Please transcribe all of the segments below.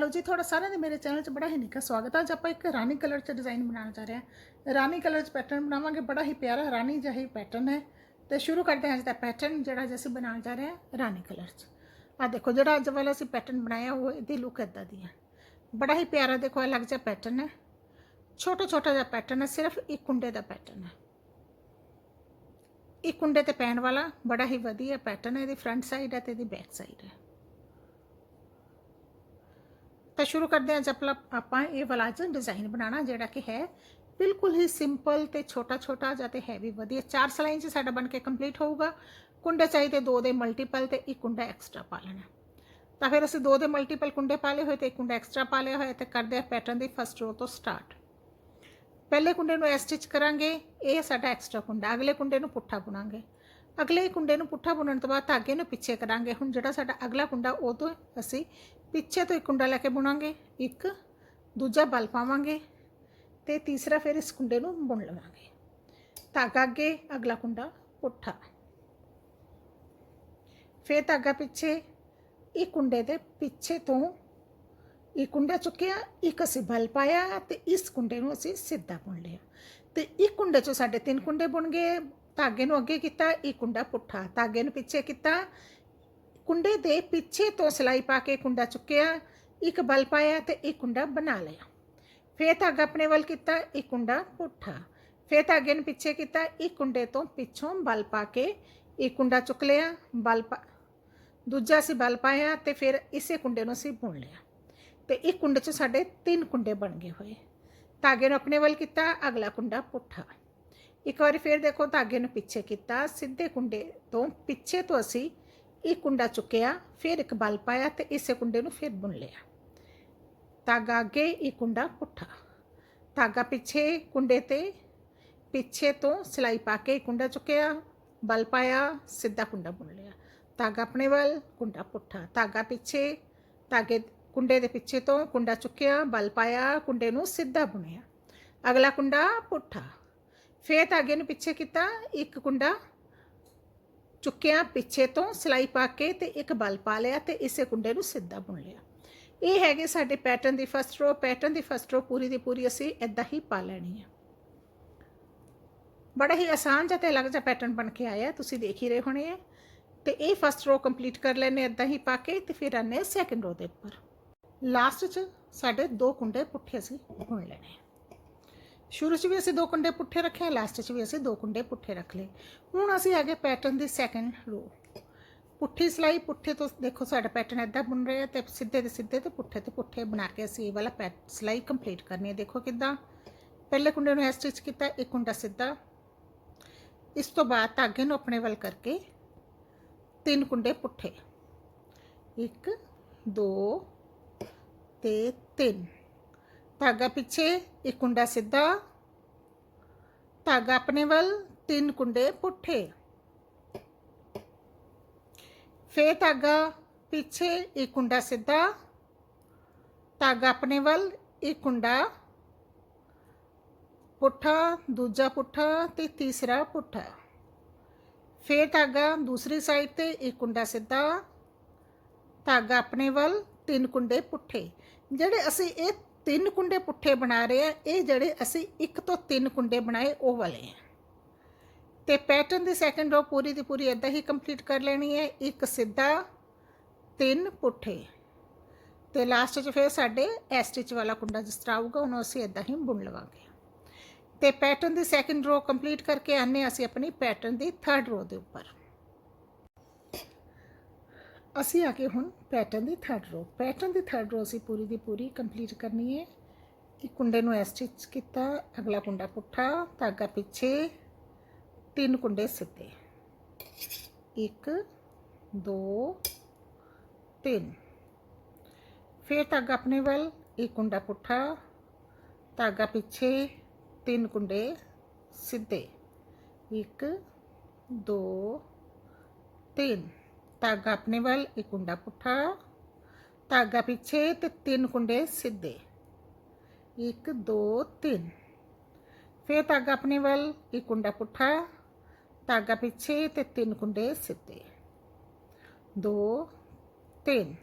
Hello ਜੀ ਤੁਹਾਡਾ ਸਾਰਿਆਂ ਦਾ ਮੇਰੇ ਚੈਨਲ 'ਚ ਬੜਾ ਹੀ ਨਿੱਘਾ ਸਵਾਗਤ ਹੈ ਅੱਜ ਆਪਾਂ ਇੱਕ ਰਾਨੀ ਕਲਰ 'ਚ ਡਿਜ਼ਾਈਨ ਬਣਾਉਣਾ ਚਾਹ ਰਹੇ ਹਾਂ ਰਾਨੀ ਕਲਰ 'ਚ ਪੈਟਰਨ ਬਣਾਵਾਂਗੇ ਬੜਾ ਹੀ ਪਿਆਰਾ ਰਾਨੀ ਜਿਹਾ ਹੀ ਪੈਟਰਨ ਹੈ ਤੇ ਸ਼ੁਰੂ ਕਰਦੇ ਹਾਂ ਅੱਜ ਦਾ ਪੈਟਰਨ ਜਿਹੜਾ ਅੱਜ ਅਸੀਂ ਬਣਾਉਣ ਜਾ ਰਹੇ ਹਾਂ ਰਾਨੀ ਕਲਰ 'ਚ ਆ ਦੇਖੋ ਜਿਹੜਾ ਅੱਜ ਵਾਲਾ ਅਸੀਂ ਪੈਟਰਨ ਬਣਾਇਆ ਉਹ ਇਹਦੀ ਲੁੱਕ ਇਦਾਂ ਦੀ ਹੈ ਬੜਾ ਹੀ ਪਿਆਰਾ ਦੇਖੋ ਅਲੱਗ ਜਿਹਾ ਪੈਟਰਨ ਹੈ ਛੋਟਾ ਛੋਟਾ ਜਿਹਾ ਪੈਟਰਨ ਹੈ ਸਿਰਫ ਇੱਕ ਕੁੰਡੇ ਦਾ ਪੈਟਰਨ ਹੈ ਇੱਕ ਕੁੰਡੇ ਤੇ ਪੈਣ ਵਾਲਾ ਬੜਾ ਹੀ ਵਧੀਆ ਪੈਟਰਨ ਹੈ ਇਹਦੀ ਫਰੰਟ ਸਾਈਡ ਹੈ ਤੇ ਇਹਦੀ ਬੈਕ ਸਾਈਡ ਹੈ ਤਾਂ ਸ਼ੁਰੂ ਕਰਦੇ ਹਾਂ ਜਪਲਾ ਆਪਾਂ ਇਹ ਵਾਲਾ ਅੱਜ ਡਿਜ਼ਾਈਨ ਬਣਾਉਣਾ, ਜਿਹੜਾ ਕਿ ਹੈ ਬਿਲਕੁਲ ਹੀ ਸਿੰਪਲ ਤੇ ਛੋਟਾ ਛੋਟਾ ਜਾਂ ਤੇ ਹੈਵੀ ਵਧੀਆ। ਚਾਰ ਸਲਾਈਨ 'ਚ ਸਾਡਾ ਬਣ ਕੇ ਕੰਪਲੀਟ ਹੋਊਗਾ। ਕੁੰਡੇ ਚਾਹੀਦੇ ਦੋ ਦੇ ਮਲਟੀਪਲ ਤੇ ਇੱਕ ਕੁੰਡਾ ਐਕਸਟਰਾ ਪਾ ਲੈਣਾ। ਤਾਂ ਫਿਰ ਅਸੀਂ ਦੋ ਦੇ ਮਲਟੀਪਲ ਕੁੰਡੇ ਪਾ ਲਏ ਹੋਏ ਤੇ ਇੱਕ ਕੁੰਡਾ ਐਕਸਟਰਾ ਪਾ ਲਿਆ ਹੋਇਆ ਤੇ ਕਰਦੇ ਆ ਪੈਟਰਨ ਦੀ ਫਸਟ ਰੋ ਤੋਂ ਸਟਾਰਟ ਪਹਿਲੇ ਕੁੰਡੇ ਨੂੰ ਐਸ ਸਟਿਚ ਕਰਾਂਗੇ। ਇਹ ਸਾਡਾ ਐਕਸਟਰਾ ਕੁੰਡਾ। ਅਗਲੇ ਕੁੰਡੇ ਨੂੰ ਪੁੱਠਾ ਬੁਣਾਂਗੇ। ਅਗਲੇ ਕੁੰਡੇ ਨੂੰ ਪੁੱਠਾ ਬੁਣਨ ਤੋਂ ਬਾਅਦ ਧਾਗੇ ਨੂੰ ਪਿੱਛੇ ਕਰਾਂਗੇ। ਹੁਣ ਜਿਹੜਾ ਸਾਡਾ ਅਗਲਾ ਕੁੰਡਾ, ਉਹ ਤੋਂ ਅਸੀਂ ਪਿੱਛੇ ਤੋਂ ਇੱਕ ਕੁੰਡਾ ਲੈ ਕੇ ਬੁਣਾਂਗੇ, ਇੱਕ, ਦੂਜਾ ਬਲ ਪਾਵਾਂਗੇ ਤੇ ਤੀਸਰਾ ਫਿਰ ਇਸ ਕੁੰਡੇ ਨੂੰ ਬੁਣ ਲਵਾਂਗੇ। ਧਾਗਾ ਅੱਗੇ, ਅਗਲਾ ਕੁੰਡਾ ਪੁੱਠਾ ਫਿਰ ਧਾਗਾ ਪਿੱਛੇ ਇੱਕ ਕੁੰਡੇ ਦੇ ਪਿੱਛੇ ਤੋਂ ਇੱਕ ਕੁੰਡਾ ਚੁੱਕਿਆ, ਇੱਕ ਅਸੀਂ ਬਲ ਪਾਇਆ ਤੇ ਇਸ ਕੁੰਡੇ ਨੂੰ ਅਸੀਂ ਸਿੱਧਾ ਬੁਣ ਲਿਆ। ਤੇ ਇੱਕ ਕੁੰਡੇ ਚੋਂ ਸਾਡੇ ਤਿੰਨ ਕੁੰਡੇ ਬੁਣ ਗਏ, ਧਾਗੇ ਨੂੰ ਅੱਗੇ ਕੀਤਾ, ਇੱਕ ਕੁੰਡਾ ਪੁੱਠਾ, ਧਾਗੇ ਨੂੰ ਪਿੱਛੇ ਕੀਤਾ ਕੁੰਡੇ ਦੇ ਪਿੱਛੇ ਤੋਂ ਸਿਲਾਈ ਪਾ ਕੇ ਕੁੰਡਾ ਚੁੱਕਿਆ, ਇੱਕ ਬਲ ਪਾਇਆ ਤੇ ਇੱਕ ਕੁੰਡਾ ਬਣਾ ਲਿਆ। ਫੇਰ ਧਾਗਾ ਆਪਣੇ ਵੱਲ ਕੀਤਾ, ਇੱਕ ਕੁੰਡਾ ਪੁੱਠਾ ਫੇਰ ਧਾਗੇ ਨੂੰ ਪਿੱਛੇ ਕੀਤਾ, ਇੱਕ ਕੁੰਡੇ ਤੋਂ ਪਿੱਛੋਂ ਬਲ ਪਾ ਕੇ ਇੱਕ ਕੁੰਡਾ ਚੁੱਕ ਲਿਆ, ਬਲ ਪਾ ਦੂਜਾ ਅਸੀਂ ਬਲ ਪਾਇਆ ਤੇ ਫਿਰ ਇਸੇ ਕੁੰਡੇ ਨੂੰ ਅਸੀਂ ਬੁਣ ਲਿਆ। ਤੇ ਇੱਕ ਕੁੰਡੇ 'ਚ ਸਾਡੇ ਤਿੰਨ ਕੁੰਡੇ ਬਣ ਗਏ ਹੋਏ। ਧਾਗੇ ਨੂੰ ਆਪਣੇ ਵੱਲ ਕੀਤਾ, ਅਗਲਾ ਕੁੰਡਾ ਪੁੱਠਾ ਇੱਕ ਵਾਰੀ ਫੇਰ ਦੇਖੋ ਧਾਗੇ ਨੂੰ ਪਿੱਛੇ ਕੀਤਾ, ਸਿੱਧੇ ਕੁੰਡੇ ਤੋਂ ਪਿੱਛੇ ਤੋਂ ਅਸੀਂ ਇੱਕ ਕੁੰਡਾ ਚੁੱਕਿਆ, ਫਿਰ ਇੱਕ ਬਲ ਪਾਇਆ ਤੇ ਇਸੇ ਕੁੰਡੇ ਨੂੰ ਫਿਰ ਬੁਣ ਲਿਆ। ਧਾਗਾ ਅੱਗੇ ਇੱਕ ਕੁੰਡਾ ਪੁੱਠਾ। ਧਾਗਾ ਪਿੱਛੇ ਕੁੰਡੇ ਤੇ, ਪਿੱਛੇ ਤੋਂ ਸਿਲਾਈ ਪਾ ਕੇ ਕੁੰਡਾ ਚੁੱਕਿਆ, ਬਲ ਪਾਇਆ, ਸਿੱਧਾ ਕੁੰਡਾ ਬੁਣ ਲਿਆ। ਧਾਗਾ ਆਪਣੇ ਵੱਲ, ਕੁੰਡਾ ਪੁੱਠਾ। ਧਾਗਾ ਪਿੱਛੇ, ਧਾਗੇ ਕੁੰਡੇ ਦੇ ਪਿੱਛੇ ਤੋਂ ਕੁੰਡਾ ਚੁੱਕਿਆ, ਬਲ ਪਾਇਆ, ਕੁੰਡੇ ਨੂੰ ਸਿੱਧਾ ਬੁਣਿਆ। ਅਗਲਾ ਕੁੰਡਾ ਪੁੱਠਾ। ਫੇਰ ਧਾਗੇ ਨੂੰ ਪਿੱਛੇ ਕੀਤਾ, ਇੱਕ ਕੁੰਡਾ ਚੁੱਕਿਆ ਪਿੱਛੇ ਤੋਂ, ਸਿਲਾਈ ਪਾ ਕੇ ਤੇ ਇੱਕ ਬਲ ਪਾ ਲਿਆ ਤੇ ਇਸੇ ਕੁੰਡੇ ਨੂੰ ਸਿੱਧਾ ਬੁਣ ਲਿਆ। ਇਹ ਹੈਗੇ ਸਾਡੇ ਪੈਟਰਨ ਦੀ ਫਸਟ ਰੋ ਪੈਟਰਨ ਦੀ ਫਸਟ ਰੋ ਪੂਰੀ ਦੀ ਪੂਰੀ ਅਸੀਂ ਇਦਾਂ ਹੀ ਪਾ ਲੈਣੀ ਹੈ ਬੜਾ ਹੀ ਆਸਾਨ ਜਿਹਾ ਤੇ ਅਲੱਗ ਜਿਹਾ ਪੈਟਰਨ ਬਣ ਕੇ ਆਇਆ, ਤੁਸੀਂ ਦੇਖ ਹੀ ਰਹੇ ਹੋਣੇ ਆ। ਤੇ ਇਹ ਫਸਟ ਰੋ ਕੰਪਲੀਟ ਕਰ ਲੈਣੇ ਇਦਾਂ ਹੀ ਪਾ ਕੇ ਤੇ ਫਿਰ ਆਨੇ ਸੈਕੰਡ ਰੋ ਦੇ ਉੱਪਰ। ਲਾਸਟ 'ਚ ਸਾਡੇ ਦੋ ਕੁੰਡੇ ਪੁੱਠੇ ਅਸੀਂ ਬੁਣ ਲੈਣੇ ਸ਼ੁਰੂ 'ਚ ਵੀ ਅਸੀਂ ਦੋ ਕੁੰਡੇ ਪੁੱਠੇ ਰੱਖੇ ਲਾਸਟ 'ਚ ਵੀ ਅਸੀਂ ਦੋ ਕੁੰਡੇ ਪੁੱਠੇ ਰੱਖ ਲਏ। ਹੁਣ ਅਸੀਂ ਆਗੇ ਪੈਟਰਨ ਦੀ ਸੈਕੰਡ ਰੋ ਪੁੱਠੀ ਸਲਾਈ, ਪੁੱਠੇ ਤੋਂ ਦੇਖੋ ਸਾਡਾ ਪੈਟਰਨ ਇਦਾਂ ਬੁਣ ਰਿਹਾ ਤੇ ਸਿੱਧੇ ਤੇ ਸਿੱਧੇ ਤੇ ਪੁੱਠੇ ਤੇ ਪੁੱਠੇ ਬਣਾ ਕੇ ਅਸੀਂ ਇਹ ਵਾਲਾ ਪੈਟ ਸਲਾਈ ਕੰਪਲੀਟ ਕਰਨੀ ਹੈ। ਦੇਖੋ ਕਿਦਾਂ। ਪਹਿਲੇ ਕੁੰਡੇ ਨੂੰ ਸਟਿਚ ਕੀਤਾ ਇੱਕ ਕੁੰਡਾ ਸਿੱਧਾ। ਇਸ ਤੋਂ ਬਾਅਦ ਧਾਗੇ ਨੂੰ ਆਪਣੇ ਵੱਲ ਕਰਕੇ ਤਿੰਨ ਕੁੰਡੇ ਪੁੱਠੇ। 1 2 ਤੇ 3 ਧਾਗਾ ਪਿੱਛੇ, ਇੱਕ ਕੁੰਡਾ ਸਿੱਧਾ, ਧਾਗਾ ਆਪਣੇ ਵੱਲ, ਤਿੰਨ ਕੁੰਡੇ ਪੁੱਠੇ। ਫੇਰ ਧਾਗਾ ਪਿੱਛੇ, ਇੱਕ ਕੁੰਡਾ ਸਿੱਧਾ, ਧਾਗਾ ਆਪਣੇ ਵੱਲ, ਇੱਕ ਕੁੰਡਾ ਪੁੱਠਾ, ਦੂਜਾ ਪੁੱਠਾ ਤੇ ਤੀਸਰਾ ਪੁੱਠਾ। ਫੇਰ ਧਾਗਾ ਦੂਸਰੀ ਸਾਈਡ ਤੇ, ਇੱਕ ਕੁੰਡਾ ਸਿੱਧਾ, ਧਾਗਾ ਆਪਣੇ ਵੱਲ, ਤਿੰਨ ਕੁੰਡੇ ਪੁੱਠੇ। ਜਿਹੜੇ ਅਸੀਂ ਇਹ ਤਿੰਨ ਕੁੰਡੇ ਪੁੱਠੇ ਬਣਾ ਰਹੇ ਆ। ਇਹ ਜਿਹੜੇ ਅਸੀਂ ਇੱਕ ਤੋਂ ਤਿੰਨ ਕੁੰਡੇ ਬਣਾਏ, ਉਹ ਵਾਲੇ ਆ। ਤੇ ਪੈਟਰਨ ਦੀ ਸੈਕੰਡ ਰੋ ਪੂਰੀ ਦੀ ਪੂਰੀ ਇਦਾਂ ਹੀ ਕੰਪਲੀਟ ਕਰ ਲੈਣੀ ਹੈ। ਇੱਕ ਸਿੱਧਾ, ਤਿੰਨ ਪੁੱਠੇ। ਤੇ ਲਾਸਟ 'ਚ ਫਿਰ ਸਾਡੇ ਐ ਸਟਿਚ ਵਾਲਾ ਕੁੰਡਾ ਜਿਸ ਤਰ੍ਹਾਂ ਆਊਗਾ, ਉਹਨੂੰ ਅਸੀਂ ਇਦਾਂ ਹੀ ਬੁਣ ਲਵਾਂਗੇ। ਤੇ ਪੈਟਰਨ ਦੀ ਸੈਕੰਡ ਰੋ ਕੰਪਲੀਟ ਕਰਕੇ ਆਨੇ ਅਸੀਂ ਆਪਣੀ ਪੈਟਰਨ ਦੀ ਥਰਡ ਰੋ ਦੇ ਉੱਪਰ। ਅਸੀਂ ਆ ਕੇ ਹੁਣ ਪੈਟਰਨ ਦੀ ਥਰਡ ਰੋ ਪੈਟਰਨ ਦੀ ਥਰਡ ਰੋ ਅਸੀਂ ਪੂਰੀ ਦੀ ਪੂਰੀ ਕੰਪਲੀਟ ਕਰਨੀ ਹੈ ਇੱਕ ਕੁੰਡੇ ਨੂੰ ਸਟਿਚ ਕੀਤਾ, ਅਗਲਾ ਕੁੰਡਾ ਪੁੱਠਾ, ਧਾਗਾ ਪਿੱਛੇ, ਤਿੰਨ ਕੁੰਡੇ ਸਿੱਧੇ। 1 2 3 ਫਿਰ ਧਾਗਾ ਆਪਣੇ ਵੱਲ, ਇੱਕ ਕੁੰਡਾ ਪੁੱਠਾ, ਧਾਗਾ ਪਿੱਛੇ, ਤਿੰਨ ਕੁੰਡੇ ਸਿੱਧੇ। 1 2 3 ਧਾਗਾ ਆਪਣੇ ਵੱਲ, ਇੱਕ ਕੁੰਡਾ ਪੁੱਠਾ, ਧਾਗਾ ਪਿੱਛੇ ਤੇ ਤਿੰਨ ਕੁੰਡੇ ਸਿੱਧੇ। 1 2 3 ਫਿਰ ਧਾਗਾ ਆਪਣੇ ਵੱਲ, ਇੱਕ ਕੁੰਡਾ ਪੁੱਠਾ, ਧਾਗਾ ਪਿੱਛੇ ਤੇ ਤਿੰਨ ਕੁੰਡੇ ਸਿੱਧੇ। 2 3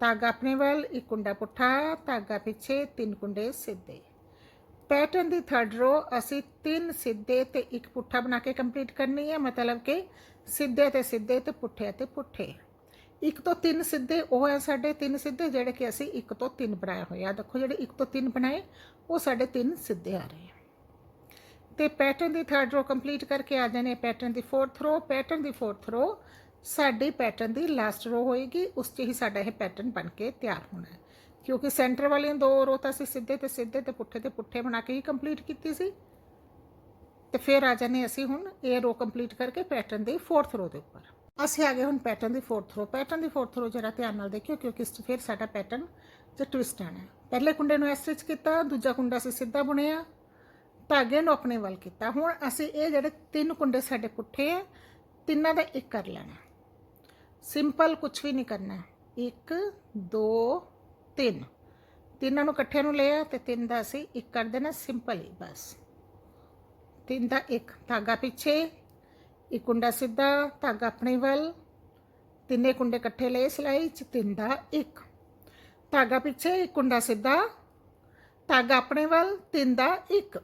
ਧਾਗਾ ਆਪਣੇ ਵੱਲ, ਇੱਕ ਕੁੰਡਾ ਪੁੱਠਾ, ਧਾਗਾ ਪਿੱਛੇ ਤਿੰਨ ਕੁੰਡੇ ਸਿੱਧੇ। ਪੈਟਰਨ ਦੀ ਥਰਡ ਰੋ ਅਸੀਂ ਤਿੰਨ ਸਿੱਧੇ ਤੇ ਇੱਕ ਪੁੱਠਾ ਬਣਾ ਕੇ ਕੰਪਲੀਟ ਕਰਨੀ ਹੈ, ਮਤਲਬ ਕਿ ਸਿੱਧੇ ਤੇ ਸਿੱਧੇ ਤੇ ਪੁੱਠੇ ਤੇ ਪੁੱਠੇ। ਇੱਕ ਤੋਂ ਤਿੰਨ ਸਿੱਧੇ, ਉਹ ਹੈ ਸਾਡੇ ਤਿੰਨ ਸਿੱਧੇ, ਜਿਹੜੇ ਕਿ ਅਸੀਂ ਇੱਕ ਤੋਂ ਤਿੰਨ ਬਣਾਏ ਹੋਏ ਆ। ਦੇਖੋ ਜਿਹੜੇ ਇੱਕ ਤੋਂ ਤਿੰਨ ਬਣਾਏ, ਉਹ ਸਾਡੇ ਤਿੰਨ ਸਿੱਧੇ ਆ ਰਹੇ ਆ। ਤੇ ਪੈਟਰਨ ਦੀ ਥਰਡ ਰੋ ਕੰਪਲੀਟ ਕਰਕੇ ਆ ਜਾਣੇ ਪੈਟਰਨ ਦੀ ਫੋਰਥ ਰੋ ਪੈਟਰਨ ਦੀ ਫੋਰਥ ਰੋ ਸਾਡੀ ਪੈਟਰਨ ਦੀ ਲਾਸਟ ਰੋ ਹੋਏਗੀ, ਉਸ 'ਚ ਹੀ ਸਾਡਾ ਇਹ ਪੈਟਰਨ ਬਣ ਕੇ ਤਿਆਰ ਹੋਣਾ ਹੈ। ਕਿਉਂਕਿ ਸੈਂਟਰ ਵਾਲੀਆਂ ਦੋ ਰੋ ਤਾਂ ਅਸੀਂ ਸਿੱਧੇ ਤੇ ਸਿੱਧੇ ਤੇ ਪੁੱਠੇ ਤੇ ਪੁੱਠੇ ਬਣਾ ਕੇ ਹੀ ਕੰਪਲੀਟ ਕੀਤੀ ਸੀ। ਤੇ ਫਿਰ ਆ ਜਾਣੇ ਅਸੀਂ ਹੁਣ ਇਹ ਰੋ ਕੰਪਲੀਟ ਕਰਕੇ ਪੈਟਰਨ ਦੀ ਫੋਰਥ ਰੋ ਦੇ ਉੱਪਰ। ਅਸੀਂ ਆ ਗਏ ਹੁਣ ਪੈਟਰਨ ਦੀ ਫੋਰਥ ਰੋ ਪੈਟਰਨ ਦੀ ਫੋਰਥ ਰੋ ਜਰਾ ਧਿਆਨ ਨਾਲ ਦੇਖਿਓ ਕਿਉਂਕਿ ਇਸ 'ਚ ਫਿਰ ਸਾਡਾ ਪੈਟਰਨ ਤੇ ਟਵਿਸਟ ਆਣਾ। ਪਹਿਲੇ ਕੁੰਡੇ ਨੂੰ ਇਸ ਵਿੱਚ ਕੀਤਾ, ਦੂਜਾ ਕੁੰਡਾ ਅਸੀਂ ਸਿੱਧਾ ਬੁਣਿਆ। ਧਾਗੇ ਨੂੰ ਆਪਣੇ ਵੱਲ ਕੀਤਾ। ਹੁਣ ਅਸੀਂ ਇਹ ਜਿਹੜੇ ਤਿੰਨ ਕੁੰਡੇ ਸਾਡੇ ਪੁੱਠੇ ਆ, ਤਿੰਨਾਂ ਦਾ ਇੱਕ ਕਰ ਲੈਣਾ। ਸਿੰਪਲ ਕੁਝ ਵੀ ਨਹੀਂ ਕਰਨਾ। 1 2 ਤਿੰਨ। ਤਿੰਨਾਂ ਨੂੰ ਇਕੱਠੇ ਨੂੰ ਲਿਆ ਤੇ ਤਿੰਨ ਦਾ ਅਸੀਂ ਇੱਕ ਕਰ ਦੇਣਾ ਸਿੰਪਲ ਹੀ, ਬਸ। ਤਿੰਨ ਦਾ ਇੱਕ, ਧਾਗਾ ਪਿੱਛੇ ਇੱਕ ਕੁੰਡਾ ਸਿੱਧਾ, ਧਾਗਾ ਆਪਣੇ ਵੱਲ। ਤਿੰਨੇ ਕੁੰਡੇ ਇਕੱਠੇ ਲਏ ਸਿਲਾਈ ਚ, ਤਿੰਨ ਦਾ ਇੱਕ। ਧਾਗਾ ਪਿੱਛੇ ਇੱਕ ਕੁੰਡਾ ਸਿੱਧਾ। ਧਾਗਾ ਆਪਣੇ ਵੱਲ, ਤਿੰਨ ਦਾ ਇੱਕ।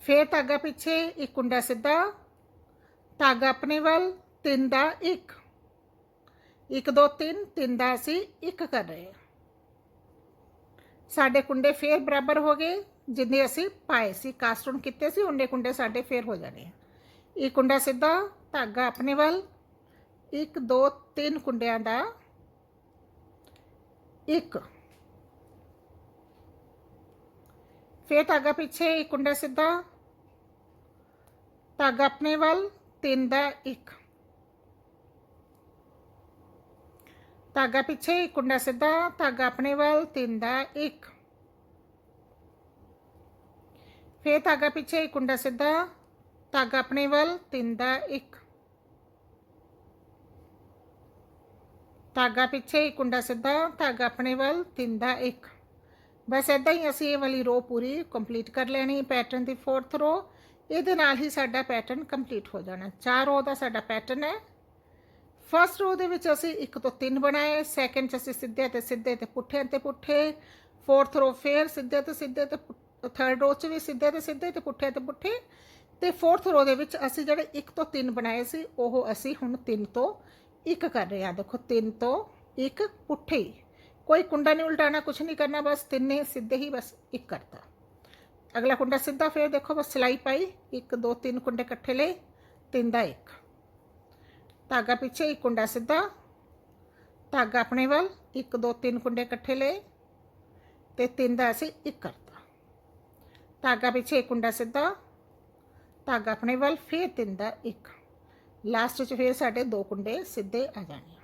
ਫੇਰ ਧਾਗਾ ਪਿੱਛੇ, ਇੱਕ ਕੁੰਡਾ ਸਿੱਧਾ। ਧਾਗਾ ਆਪਣੇ ਵੱਲ, ਤਿੰਨ ਦਾ ਇੱਕ। ਇੱਕ ਦੋ ਤਿੰਨ ਤਿੰਨ ਦਾ ਅਸੀਂ ਇੱਕ ਕਰ ਰਹੇ ਹਾਂ। ਸਾਡੇ ਕੁੰਡੇ ਫੇਰ ਬਰਾਬਰ ਹੋ ਗਏ, ਜਿੰਨੇ ਅਸੀਂ ਪਾਏ ਸੀ ਕਾਸਟਨ ਕੀਤੇ ਸੀ, ਉਹਨੇ ਕੁੰਡੇ ਸਾਡੇ ਫੇਰ ਹੋ ਜਾਣੇ ਆ। ਇੱਕ ਕੁੰਡਾ ਸਿੱਧਾ ਧਾਗਾ ਆਪਣੇ ਵੱਲ, ਇੱਕ, ਦੋ, ਤਿੰਨ ਕੁੰਡਿਆਂ ਦਾ ਇੱਕ। ਫੇਰ ਧਾਗਾ ਪਿੱਛੇ ਇੱਕ ਕੁੰਡਾ ਸਿੱਧਾ ਧਾਗਾ ਆਪਣੇ ਵੱਲ, ਤਿੰਨ ਦਾ ਇੱਕ। ਧਾਗਾ ਪਿੱਛੇ ਇੱਕ ਕੁੰਡਾ ਸਿੱਧਾ, ਧਾਗਾ ਆਪਣੇ ਵੱਲ, ਤਿੰਨ ਦਾ ਇੱਕ। ਫੇਰ ਧਾਗਾ ਪਿੱਛੇ ਇੱਕ ਕੁੰਡਾ ਸਿੱਧਾ, ਧਾਗਾ ਆਪਣੇ ਵੱਲ, ਤਿੰਨ ਦਾ ਇੱਕ। ਧਾਗਾ ਪਿੱਛੇ ਇੱਕ ਕੁੰਡਾ ਸਿੱਧਾ, ਧਾਗਾ ਆਪਣੇ ਵੱਲ, ਤਿੰਨ ਦਾ ਇੱਕ। ਬਸ ਇਦਾਂ ਹੀ ਅਸੀਂ ਇਹ ਵਾਲੀ ਰੋ ਪੂਰੀ ਕੰਪਲੀਟ ਕਰ ਲੈਣੀ ਪੈਟਰਨ ਦੀ ਫੋਰਥ ਰੋ ਇਹਦੇ ਨਾਲ ਹੀ ਸਾਡਾ ਪੈਟਰਨ ਕੰਪਲੀਟ ਹੋ ਜਾਣਾ। ਚਾਰ ਰੋ ਦਾ ਸਾਡਾ ਪੈਟਰਨ ਹੈ। ਫਸਟ ਰੋ ਦੇ ਵਿੱਚ ਅਸੀਂ ਇੱਕ ਤੋਂ ਤਿੰਨ ਬਣਾਏ ਸੈਕੰਡ ਚ ਅਸੀਂ ਸਿੱਧੇ ਤੇ ਸਿੱਧੇ ਤੇ ਪੁੱਠੇ ਤੇ ਪੁੱਠੇ ਫੋਰਥ ਰੋ ਫੇਰ ਸਿੱਧੇ ਤੇ ਸਿੱਧੇ ਤੇ ਥਰਡ ਰੋ ਚ ਵੀ ਸਿੱਧੇ ਤੇ ਸਿੱਧੇ ਤੇ ਪੁੱਠੇ ਤੇ ਪੁੱਠੇ ਤੇ ਫੋਰਥ ਰੋ ਦੇ ਵਿੱਚ ਅਸੀਂ ਜਿਹੜੇ ਇੱਕ ਤੋਂ ਤਿੰਨ ਬਣਾਏ ਸੀ, ਉਹ ਅਸੀਂ ਹੁਣ ਤਿੰਨ ਤੋਂ ਇੱਕ ਕਰ ਰਹੇ ਹਾਂ। ਦੇਖੋ ਤਿੰਨ ਤੋਂ ਇੱਕ ਪੁੱਠੇ ਹੀ। ਕੋਈ ਕੁੰਡਾ ਨਹੀਂ ਉਲਟਾਣਾ ਕੁਝ ਨਹੀਂ ਕਰਨਾ, ਬਸ ਤਿੰਨੇ ਸਿੱਧੇ ਹੀ ਬਸ ਇੱਕ ਕਰਤਾ। ਅਗਲਾ ਕੁੰਡਾ ਸਿੱਧਾ ਫੇਰ ਦੇਖੋ ਬਸ ਸਿਲਾਈ ਪਾਈ। ਇੱਕ, ਦੋ, ਤਿੰਨ ਕੁੰਡੇ ਇਕੱਠੇ ਲਏ, ਤਿੰਨ ਦਾ ਇੱਕ। ਧਾਗਾ ਪਿੱਛੇ ਇੱਕ ਕੁੰਡਾ ਸਿੱਧਾ, ਧਾਗਾ ਆਪਣੇ ਵੱਲ, ਇੱਕ, ਦੋ, ਤਿੰਨ ਕੁੰਡੇ ਇਕੱਠੇ ਲਏ ਤੇ ਤਿੰਨ ਦਾ ਅਸੀਂ ਇੱਕ ਕਰਤਾ। ਧਾਗਾ ਪਿੱਛੇ ਇੱਕ ਕੁੰਡਾ ਸਿੱਧਾ, ਧਾਗਾ ਆਪਣੇ ਵੱਲ, ਫੇਰ ਤਿੰਨ ਦਾ ਇੱਕ। ਲਾਸਟ 'ਚ ਫੇਰ ਸਾਡੇ ਦੋ ਕੁੰਡੇ ਸਿੱਧੇ ਆ ਜਾਣੇ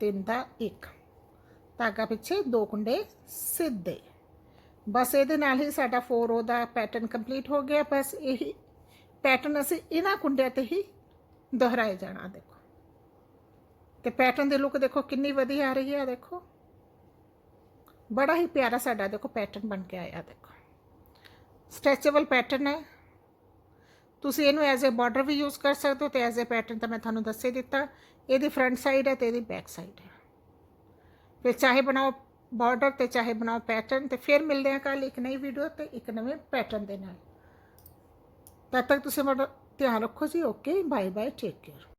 ਤਿੰਨ ਦਾ ਇੱਕ। ਧਾਗਾ ਪਿੱਛੇ ਦੋ ਕੁੰਡੇ ਸਿੱਧੇ। ਬਸ ਇਹਦੇ ਨਾਲ ਹੀ ਸਾਡਾ 4 ਰੋ ਦਾ ਪੈਟਰਨ ਕੰਪਲੀਟ ਹੋ ਗਿਆ। ਬਸ ਇਹੀ ਪੈਟਰਨ ਅਸੀਂ ਇਹਨਾਂ ਕੁੰਡਿਆਂ ਤੇ ਹੀ ਦੁਹਰਾਏ ਜਾਣਾ, ਦੇਖੋ। ਤੇ ਪੈਟਰਨ ਦੀ ਲੁੱਕ ਦੇਖੋ, ਕਿੰਨੀ ਵਧੀਆ ਆ ਰਹੀ ਹੈ, ਦੇਖੋ। ਬੜਾ ਹੀ ਪਿਆਰਾ ਸਾਡਾ, ਦੇਖੋ ਪੈਟਰਨ ਬਣ ਕੇ ਆਇਆ, ਦੇਖੋ। ਸਟ੍ਰੈਚੇਬਲ ਪੈਟਰਨ ਹੈ। ਤੁਸੀਂ ਇਹਨੂੰ ਐਜ਼ ਅ ਬਾਰਡਰ ਵੀ ਯੂਜ਼ ਕਰ ਸਕਦੇ ਹੋ ਤੇ ਐਜ਼ ਅ ਪੈਟਰਨ ਤਾਂ ਮੈਂ ਤੁਹਾਨੂੰ ਦੱਸੇ ਦਿੱਤਾ। ਇਹਦੀ ਫਰੰਟ ਸਾਈਡ ਹੈ ਤੇ ਇਹਦੀ ਬੈਕ ਸਾਈਡ ਹੈ। ਫਿਰ ਚਾਹੇ ਬਣਾਓ ਬਾਰਡਰ ਤੇ ਚਾਹੇ ਬਣਾਓ ਪੈਟਰਨ ਤੇ ਫਿਰ ਮਿਲਦੇ ਹਾਂ ਕੱਲ ਇੱਕ ਨਈ ਵੀਡੀਓ ਤੇ ਇੱਕ ਨਵੇਂ ਪੈਟਰਨ ਦੇ ਨਾਲ। ਤਦ ਤੱਕ ਤੁਸੀਂ ਮੇਰਾ ਧਿਆਨ ਰੱਖੋ ਜੀ okay bye bye take care